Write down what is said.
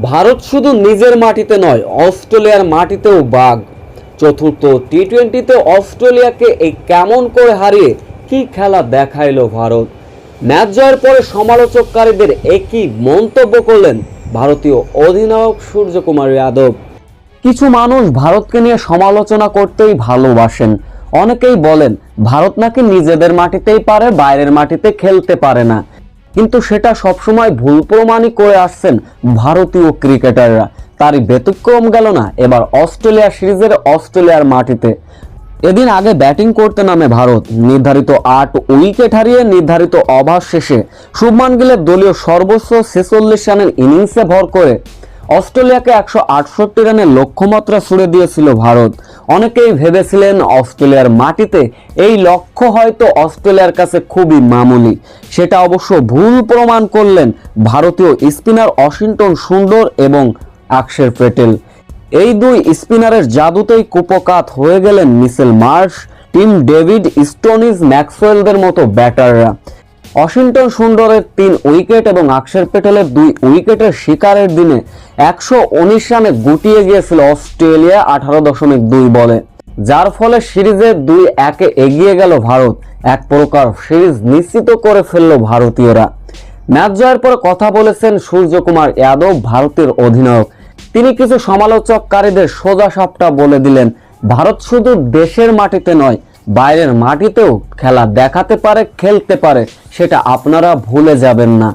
ভারত শুধু নিজের মাটিতে নয়, অস্ট্রেলিয়ার মাটিতেও বাঘ। চতুর্থ টি টোয়েন্টিতে অস্ট্রেলিয়াকে এই কেমন করে হারিয়ে কি খেলা দেখাইলো ভারত? ম্যাচ জয়ের পরে সমালোচককারীদের একই মন্তব্য করলেন ভারতীয় অধিনায়ক সূর্যকুমার যাদব। কিছু মানুষ ভারতকে নিয়ে সমালোচনা করতেই ভালোবাসেন। অনেকেই বলেন, ভারত নাকি নিজেদের মাটিতেই পারে, বাইরের মাটিতে খেলতে পারে না। কিন্তু সেটা সবসময় ভুল প্রমাণই করে আসছেন ভারতীয় ক্রিকেটাররা। তারই ব্যতিক্রম গেল না এবার অস্ট্রেলিয়া সিরিজের অস্ট্রেলিয়ার মাটিতে। এদিন আগে ব্যাটিং করতে নামে ভারত। নির্ধারিত আট উইকেট হারিয়ে নির্ধারিত ওভার শেষে শুভমান গিলের দলীয় সর্বোচ্চ ছেচল্লিশ রানের ইনিংসে ভর করে অস্ট্রেলিয়াকে একশো আটষট্টি রানের লক্ষ্যমাত্রা ছুড়ে দিয়েছিল ভারত। অনেকেই ভেবেছিলেন অস্ট্রেলিয়ার মাটিতে এই লক্ষ্য হয়তো অস্ট্রেলিয়ার কাছে খুবই মামুলি। সেটা অবশ্য ভুল প্রমাণ করলেন ভারতীয় স্পিনার অসিন্টন সুন্দর এবং আকশের পেটেল। এই দুই স্পিনারের জাদুতেই কুপকাত হয়ে গেলেন Mitchell Marsh, Tim David Stoinis ম্যাক্সওয়েলদের মতো ব্যাটাররা। অসিন্টন সুন্দরের তিন উইকেট এবং আকশের পেটেলের দুই উইকেটের শিকারের দিনে একশো উনিশ রানে গুটিয়ে গিয়েছিল অস্ট্রেলিয়া আঠারো দশমিক দুই বলে। যার ফলে সিরিজে দুই একে এগিয়ে গেল ভারত। এক প্রকার সিরিজ নিশ্চিত করে ফেলল ভারতীয়রা। ম্যাচ জয়ের পরে কথা বলেছেন সূর্যকুমার যাদব, ভারতের অধিনায়ক। তিনি কিছু সমালোচককারীদের সোজা সাপটা বলে দিলেন, ভারত শুধু দেশের মাটিতে নয় বাইরের মাটিতেও খেলা দেখাতে পারে খেলতে পারে সেটা আপনারা ভুলে যাবেন না।